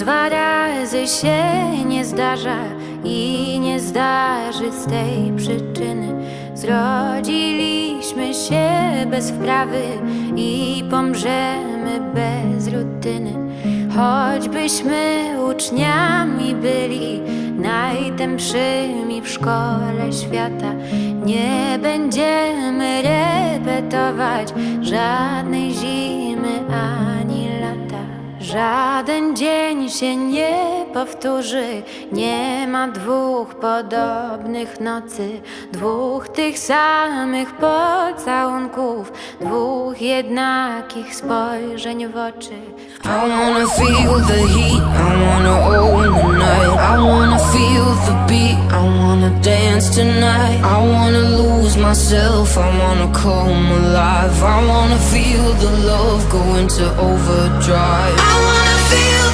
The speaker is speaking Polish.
dwa razy się nie zdarza i nie zdarzy z tej przyczyny. Zrodziliśmy się bez wprawy i pomrzemy bez rutyny. Choćbyśmy uczniami byli najtępszymi w szkole świata, nie będziemy repetować żadnej Żaden dzień się nie powtórzy, nie ma dwóch podobnych nocy, dwóch tych samych pocałunków, dwóch jednakich spojrzeń w oczy. I wanna feel the heat, I wanna own the night. I wanna feel the beat, I wanna dance tonight. I wanna lose myself, I wanna come alive. I wanna feel the love go into overdrive. I wanna feel